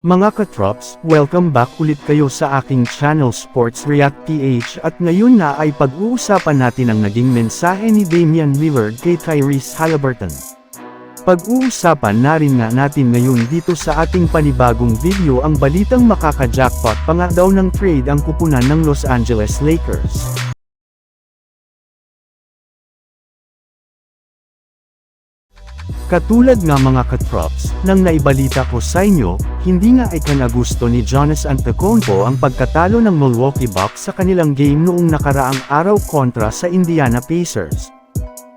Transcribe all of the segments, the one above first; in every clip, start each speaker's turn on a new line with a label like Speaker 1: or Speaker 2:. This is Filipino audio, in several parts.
Speaker 1: Mga katrops, welcome back ulit kayo sa aking channel Sports React PH at ngayon na ay pag-uusapan natin ang naging mensahe ni Damian Lillard kay Tyrese Halliburton. Pag-uusapan na rin nga natin ngayon dito sa ating panibagong video ang balitang makaka-jackpot pa nga daw ng trade ang kupunan ng Los Angeles Lakers. Katulad nga mga katrops, nang naibalita ko sa inyo, hindi nga ay kanagusto ni Jonas Antetokounmpo ang pagkatalo ng Milwaukee Bucks sa kanilang game noong nakaraang araw kontra sa Indiana Pacers.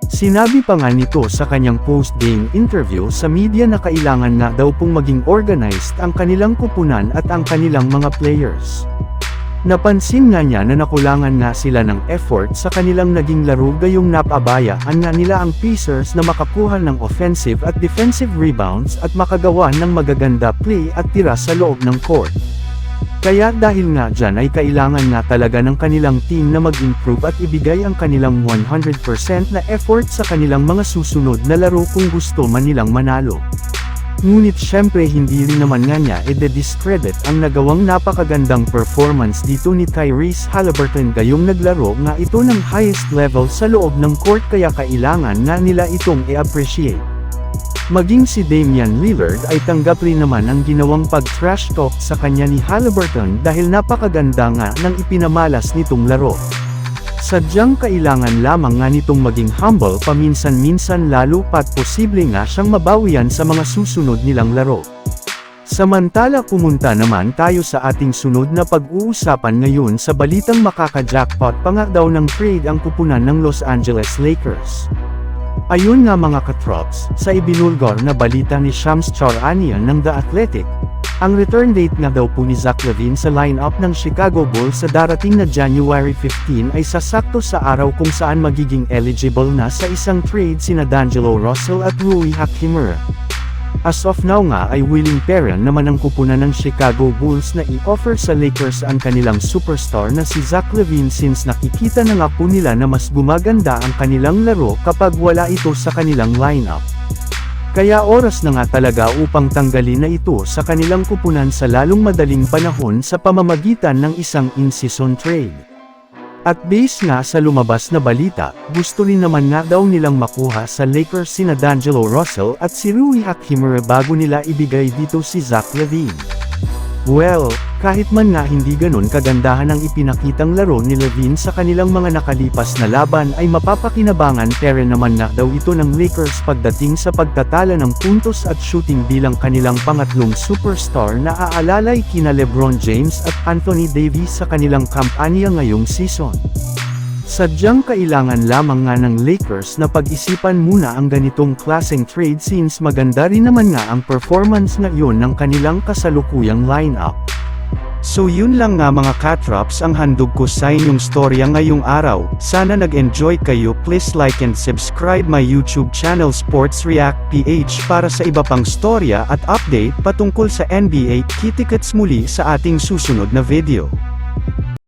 Speaker 1: Sinabi pa nga nito sa kanyang post-game interview sa media na kailangan nga daw pong maging organized ang kanilang kupunan at ang kanilang mga players. Napansin nga niya na nakulangan nga sila ng effort sa kanilang naging laro gayong napabayaan nga nila ang Pacers na makakuha ng offensive at defensive rebounds at makagawa ng magaganda play at tira sa loob ng court. Kaya dahil nga dyan ay kailangan nga talaga ng kanilang team na mag-improve at ibigay ang kanilang 100% na effort sa kanilang mga susunod na laro kung gusto man nilang manalo. Ngunit syempre hindi rin naman nga niya ide-discredit ang nagawang napakagandang performance dito ni Tyrese Halliburton gayong naglaro nga ito ng highest level sa loob ng court kaya kailangan nga nila itong i-appreciate. Maging si Damian Lillard ay tanggap rin naman ang ginawang pag-trash talk sa kanya ni Halliburton dahil napakaganda nga ng ipinamalas nitong laro. Sadyang kailangan lamang nga nitong maging humble paminsan-minsan lalo pat posible nga siyang mabawian sa mga susunod nilang laro. Samantala pumunta naman tayo sa ating sunod na pag-uusapan ngayon sa balitang makaka-jackpot pa nga daw ng trade ang kupunan ng Los Angeles Lakers. Ayun nga mga katrops, sa ibinulgor na balita ni Shams Charania ng The Athletic, ang return date nga daw po ni Zach Lavine sa lineup ng Chicago Bulls sa darating na January 15 ay sasakto sa araw kung saan magiging eligible na sa isang trade sina D'Angelo Russell at Rui Hachimura. As of now nga ay willing pera naman ang kupunan ng Chicago Bulls na i-offer sa Lakers ang kanilang superstar na si Zach Lavine since nakikita na nga po nila na mas gumaganda ang kanilang laro kapag wala ito sa kanilang lineup. Kaya oras na nga talaga upang tanggalin na ito sa kanilang kupunan sa lalong madaling panahon sa pamamagitan ng isang in-season trade. At base nga sa lumabas na balita, gusto rin naman nga daw nilang makuha sa Lakers sina D'Angelo Russell at si Rui Hachimura bago nila ibigay dito si Zach Levine. Well, kahit man nga hindi ganun kagandahan ang ipinakitang laro ni Levine sa kanilang mga nakalipas na laban ay mapapakinabangan pero naman nga daw ito ng Lakers pagdating sa pagtatala ng puntos at shooting bilang kanilang pangatlong superstar na aalalay kina Lebron James at Anthony Davis sa kanilang kampanya ngayong season. Sadyang kailangan lamang nga ng Lakers na pag-isipan muna ang ganitong klaseng trade since maganda rin naman nga ang performance ngayon ng kanilang kasalukuyang lineup. So yun lang nga mga katrops ang handog ko sa inyong storya ngayong araw. Sana nag-enjoy kayo please like and subscribe my YouTube channel Sports React PH para sa iba pang storya at update patungkol sa NBA. Kitikets muli sa ating susunod na video.